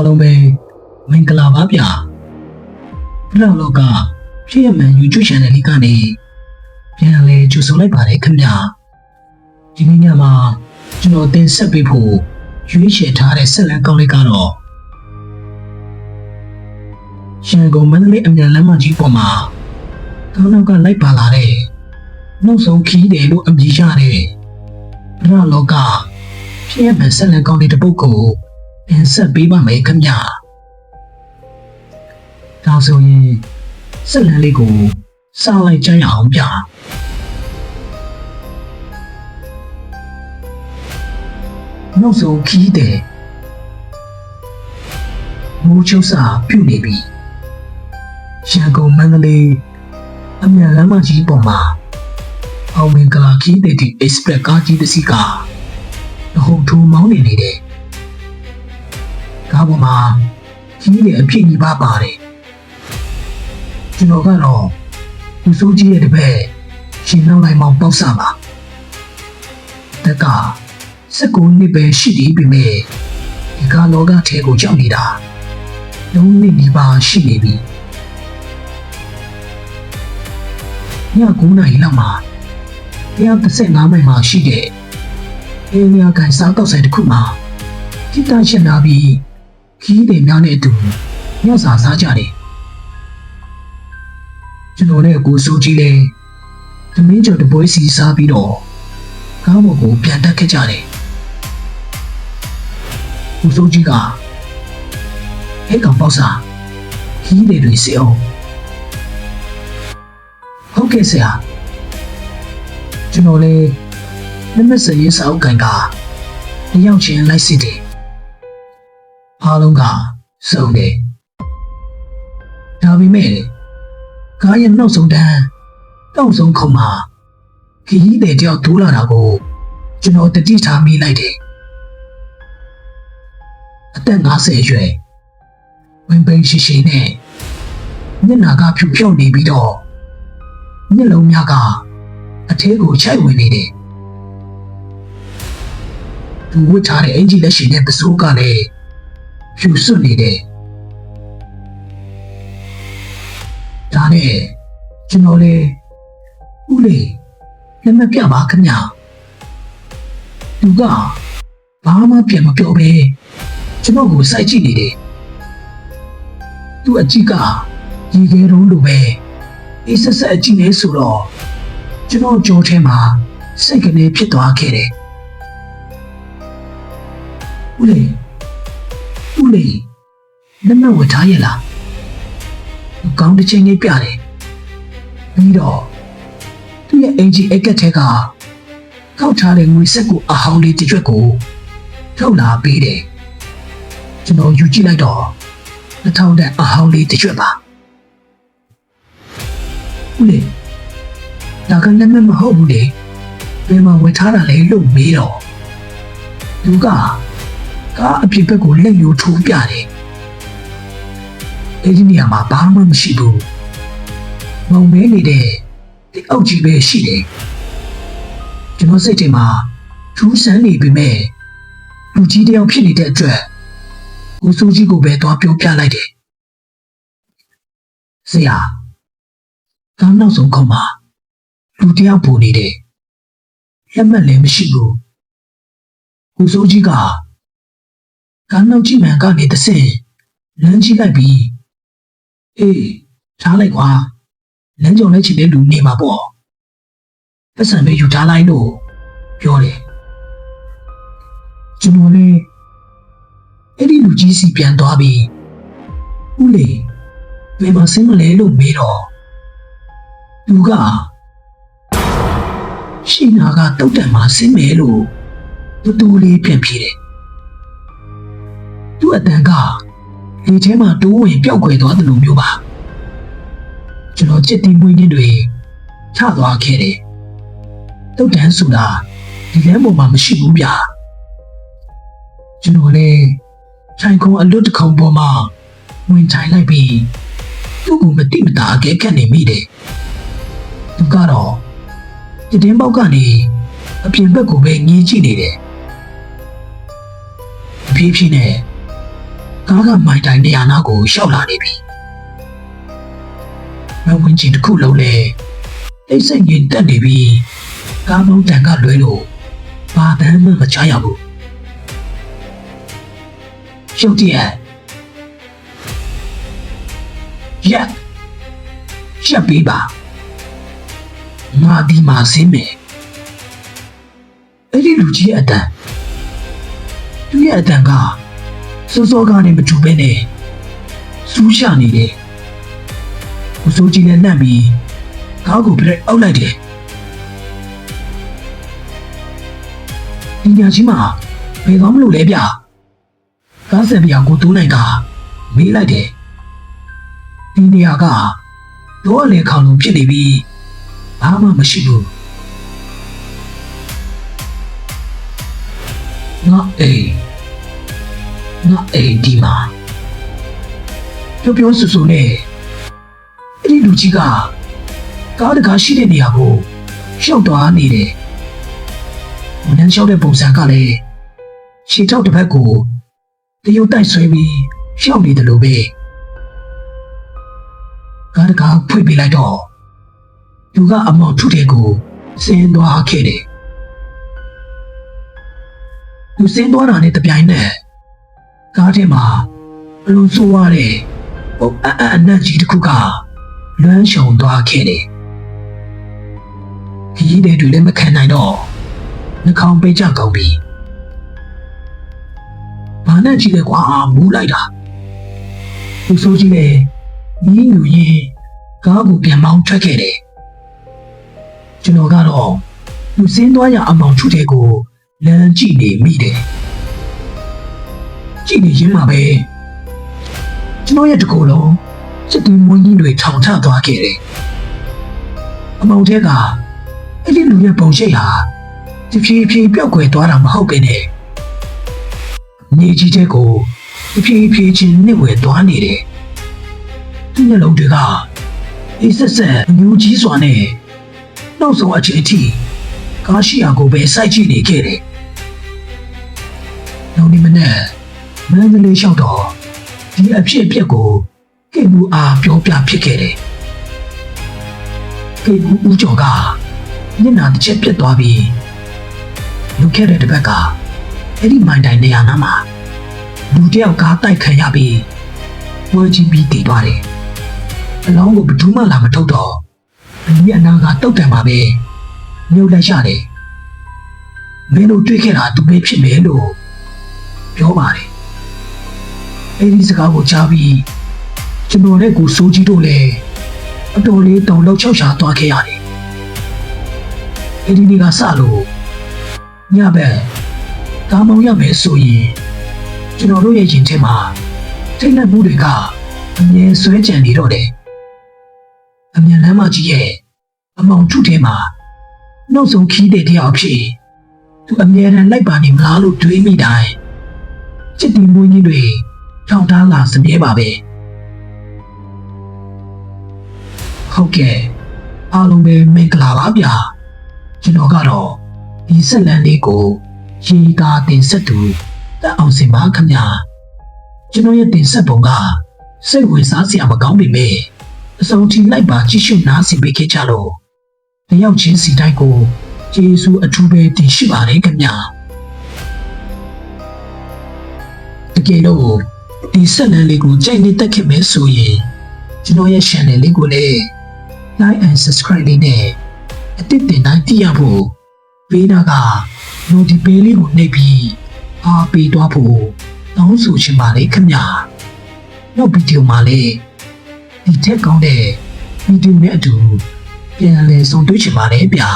အားလုံးပဲမင်္ဂလာပါဗျာဘလောက်လောကဖြစ်ရမှန် YouTube channel လေးကနေပြန်လဲကြိုဆိုလိုက်ပါတယ်ခင်ဗျာဒီနေ့ညမှာကျွန်တော်တင်ဆက်ပေးဖို့ရွေးချယ်ထားတဲ့ဆက်လက်ကောင်းလေးကတော့ရန်ကုန်မန္တလေးအမြန်လမ်းမကြီးပေါ်မှာကောင်းနောက်ကလိုက်ပါလာတဲ့နှုတ်ဆုံးခီးတယ်လို့အမည်ရတဲ့ဘလောက်လောကဖြစ်ရမှန်ဆက်လက်ကောင်းလေးတစ်ပုဒ်ကို တင်ဆက်ပေးပါမယ်ခင်ဗျာဒါဆိုရင်ဆက်လန်းလေးကိုစလိုက်ကြရအောင်ဗျာနောက်ဆုံးခီးတယ်မိုးချုံစာပြုတ်နေပြီရန်ကုန်မန္တလေးအမြန်လမ်းမကြီးပေါ်မှာအောင်မင်္ဂလာခီးတဲ့ဒီ express ကားကြီးတစ်စီးကတဟုန်ထိုးမောင်းနေနေတယ် ကားပေါ်မှာကြီးတဲ့အဖြစ်ကြီးပါပါတယ်ကျွန်တော်ကတော့ဦးစိုးကြီးရဲ့တပည့်ရှင်နောက်လိုက်မောင်ပေါက်စားပါတက်ကစက်ကူနှစ်ပဲရှိသေးပြီမဲ့ဒီကားလောကထဲကိုကြောက်နေတာလုံးနှစ်ဒီပါရှိနေပြီည9နာရီလောက်မှာ135မိုင်မှာရှိတဲ့အေးမြကန်စားကောက်ဆိုင်တစ်ခုမှာတိတချင်လာပြီး ခီးတွေများနဲ့အတူညစာစားကြတယ်ကျွန်တော်နဲ့ကိုစိုးကြီးလည်းသမင်းကျော်တပွဲစီစားပြီးတော့ကားပေါ်ကိုပြန်တက်ခဲ့ကြတယ်ကိုစိုးကြီးကဟဲ့ကောင်ပေါ့စားခီးတွေတွေစေအောင်ဟုတ်ကဲ့ဆရာကျွန်တော်လည်းနမစရေးစာအုပ်ကန်ကတယောက်ချင်းလိုက်စစ်တယ် အားလုံးကစုံတယ်ဒါပေမဲ့ကားရဲ့နောက်ဆုံးတန်းတောက်ဆုံးခုံမှာခရီးတဲ့တယောက်ထိုးလာတာကိုကျွန်တော်တတိထားမိလိုက်တယ်အသက်50အရွယ်ဝင်ပိန်ရှိရှိနဲ့မျက်နာကဖြူဖြောက်နေပြီးတော့မျက်လုံးများကအထဲကိုချိုက်ဝင်နေတယ်သူဝတ်ထားတဲ့အင်ဂျီလက်ရှိနဲ့ပစိုးကလည်း ဖြူစွတ်နေတယ်ဒါနဲ့ကျွန်တော်လေဦးလေးလက်မပြပါခင်ဗျာသူကဘာမှပြန်မပြောပဲကျွန်တော်ကိုစိုက်ကြည့်နေတယ်သူအကြည့်ကရေခဲတုံးလိုပဲအေးဆက်ဆက်အကြည့်နေဆိုတော့ကျွန်တော်ကြောထဲမှာစိတ်ကနေဖြစ်သွားခဲ့တယ်ဦးလေး ဦးလေးလက်မဝတ်ထားရလားကောင်းတစ်ချိန်လေးပြတယ်ပြီးတော့သူ့ရဲ့အင်ဂျီအက်ကက်ထဲကခောက်ထားတဲ့ငွေစက်ကိုအဟောင်းလေးတစ်ရွက်ကိုထုတ်လာပေးတယ်ကျွန်တော်ယူကြည့်လိုက်တော့တစ်ထောင်တန်အဟောင်းလေးတစ်ရွက်ပါဦးလေးဒါကလည်းမဟုတ်ဘူးလေဘယ်မှာဝယ်ထားတာလဲလို့မေးတော့သူက ကားအပြင်ဘက်ကိုလက်ရိုးထိုးပြတယ်။အဲဒီနေရာမှာဘာမှမရှိဘူး။ငုံမဲနေတဲ့ဒီအောက်ကြီးပဲရှိတယ်။ကျွန်တော်စိတ်ထဲမှာထူးဆန်းနေပြီမဲ့လူကြီးတယောက်ဖြစ်နေတဲ့အတွက်ဦးစိုးကြီးကိုပဲသွားပြောပြလိုက်တယ်။ဆရာကားနောက်ဆုံးခုံမှာလူတယောက်ပုံနေတယ်။လက်မှတ်လည်းမရှိဘူး။ဦးစိုးကြီးက ကမ်းနောက်ကြည့်မှန်ကနေတစ်ဆင့်လမ်းကြည့်လိုက်ပြီးအေးထားလိုက်ကွာလမ်းကြုံလက်ချင်တဲ့လူနေမှာပေါ့ပတ်စံပဲယူထားလိုက်လို့ပြောတယ်ကျွန်တော်လည်းအဲ့ဒီလူကြီးစီပြန်သွားပြီးဦးလေဘယ်မှာဆင်းမလဲလို့မေးတော့လူကရှိနာကတုတ်တံမှာဆင်းမယ်လို့တူတူလေးပြန်ပြေးတယ် သူ့အတန်ကလေထဲမှာတိုးဝင်ပျောက်ကွယ်သွားတယ်လို့မျိုးပါကျွန်တော်จิตတီးမွေးခြင်းတွေချသွားခဲ့တယ်တုတ်တန်းဆိုတာဒီလမ်းပေါ်မှာမရှိဘူးဗျာကျွန်တော်လည်းခြိုင်ခုံအလွတ်တစ်ခုံပေါ်မှာဝင်ချိုင်လိုက်ပြီးသူ့ကိုမတိမတာအကဲခတ်နေမိတယ်သူကတော့ဒီတင်းပေါက်ကနေအပြင်ဘက်ကိုပဲငေးကြည့်နေတယ်အပြေးပြေးနဲ့ ကားကမိုင်တိုင်နေရာနာကိုရှောက်လာနေပြီမဝင်ချင်းတစ်ခုလုံးလဲအိတ်စိတ်ကြီးတက်နေပြီကားမောင်းတန်ကလွဲလို့ဘာတမ်းမှမချရဘူးရှုပ်တည်းရက်ရက်ပြီးပါငါဒီမှာစင်းမယ်အဲ့ဒီလူကြီးရဲ့အတန်သူရဲ့အတန်က စောစောကနေမတူပဲနဲ့စူးချနေတယ်။ဦးစိုးကြီးနဲ့နှံ့ပြီးကားကိုပြက်အောက်လိုက်တယ်။ဒီညာကြီးမှာဘယ်သွားမလို့လဲဗျ။ကားဆက်ပြကိုတိုးနိုင်ကမေးလိုက်တယ်။ဒီနေရာကတော့လေခေါင်လုံးဖြစ်နေပြီးဘာမှမရှိဘူး။ငါအေး ငါအိမ်ဒီမှာပြောပြောဆူဆူနဲ့အဲ့ဒီလူကြီးကကားတကားရှိတဲ့နေရာကိုရှောက်သွားနေတယ်။ဝန်ထမ်းလျှောက်တဲ့ပုံစံကလည်းခြေထောက်တစ်ဖက်ကိုတရုတ်တိုက်ဆွဲပြီးရှောက်နေတယ်လို့ပဲ။ကားတကားဖွင့်ပြလိုက်တော့လူကအမောင်ထုတဲ့ကိုစင်းသွားခဲ့တယ်။လူစင်းသွားတာနဲ့တပြိုင်နက် ကားထဲမှာဘလို့ဆိုးရတဲ့ဟိုအအအနက်ကြီးတစ်ခုကလွမ်းရှုံသွားခဲ့တယ်။ခရီးတဲ့တွေလည်းမခံနိုင်တော့နှာခေါင်းပိတ်ကြကုန်ပြီ။ဘာနဲ့ကြီးလဲကွာမူးလိုက်တာ။သူဆိုကြီးလေညီလူရင်ကားကိုပြန်မောင်းထွက်ခဲ့တယ်။ကျွန်တော်ကတော့လူစင်းသွားရအမောင်ထုတဲ့ကိုလမ်းကြည့်နေမိတယ်။ ကြည့်နေရင်းမှာပဲကျွန်တော်ရဲ့တကူလုံးစစ်တီမွေးကြီးတွေထောင်ချသွားခဲ့တယ်အမောင်တဲကအဲ့ဒီလူရဲ့ပုံရှိတ်ဟာတဖြည်းဖြည်းပြောက်ကွယ်သွားတာမဟုတ်ပဲနဲ့မြေကြီးတဲ့ကိုတဖြည်းဖြည်းချင်းနစ်ဝဲသွားနေတယ်သူ့မျက်လုံးတွေကအေးဆက်ဆက်အမျိုးကြီးစွာနဲ့နောက်ဆုံးအချိန်အထိကားရှိရာကိုပဲစိုက်ကြည့်နေခဲ့တယ်နောက်နေ့မနေ့ မန္တလေးလျှောက်တော့ဒီအဖြစ်အပျက်ကိုကေဘူးအားပြောပြဖြစ်ခဲ့တယ်။ကေဘူးဦးကျော်ကမျက်နှာတစ်ချက်ပြတ်သွားပြီးလူခဲ့တဲ့တစ်ဘက်ကအဲ့ဒီမိုင်တိုင်နေရာနားမှာလူတယောက်ကားတိုက်ခံရပြီးဝဲကြီးပြီးတည်သွားတယ်။အလောင်းကိုဘယ်သူမှလာမထုတ်တော့အနီးအနားကတုတ်တံပါပဲမြုပ်လိုက်ရတယ်။မင်းတို့တွေ့ခဲ့တာသူပဲဖြစ်မယ်လို့ပြောပါတယ် အဲ့ဒီစကားကိုကြားပြီးကျွန်တော်နဲ့ကိုစိုးကြီးတို့လည်းအတော်လေးတောင်လောက်ချောက်ချာသွားခဲ့ရတယ်။အဲ့ဒီနေ့ကစလို့ညဘက်ကားမောင်းရမယ်ဆိုရင်ကျွန်တော်တို့ရဲ့ရင်ထဲမှာထိတ်လန့်မှုတွေကအမြဲဆွဲကြံနေတော့တယ်။အမြန်လမ်းမကြီးရဲ့အမောင်ထုထဲမှာနောက်ဆုံးခီးတဲ့တယောက်ဖြစ်သူအမြဲတမ်းလိုက်ပါနေမလားလို့တွေးမိတိုင်းချစ်တီမွေးကြီးတွေ ထောက်ထားလာစမြဲပါပဲဟုတ်ကဲ့အားလုံးပဲမင်္ဂလာပါဗျာကျွန်တော်ကတော့ဒီဆက်လန်းလေးကိုရေကာတင်ဆက်သူတက်အောင်စင်ပါခင်ဗျာကျွန်တော်ရဲ့တင်ဆက်ပုံကစိတ်ဝင်စားစရာမကောင်းပေမဲ့အစုံထိလိုက်ပါကြည့်ရှုနားဆင်ပေးခဲ့ကြလို့တယောက်ချင်းစီတိုင်းကိုကျေးဇူးအထူးပဲတင်ရှိပါတယ်ခင်ဗျာတကယ်လို့ ဒီဆက်လန်းလေးကိုကြိုက်နေတက်ခင်မယ်ဆိုရင်ကျွန်တော်ရဲ့ channel လေးကိုလည်း like and subscribe လေးနဲ့အသစ်တင်တိုင်းသိရဖို့ဘေးနာက notification လေးကိုနှိပ်ပြီးအားပေးသွားဖို့တောင်းဆိုချင်ပါလေခင်ဗျာနောက်ဗီဒီယိုမှာလည်းဒီထက်ကောင်းတဲ့ဗီဒီယိုနဲ့အတူပြန်လည်ဆုံတွေ့ချင်ပါလေဗျာ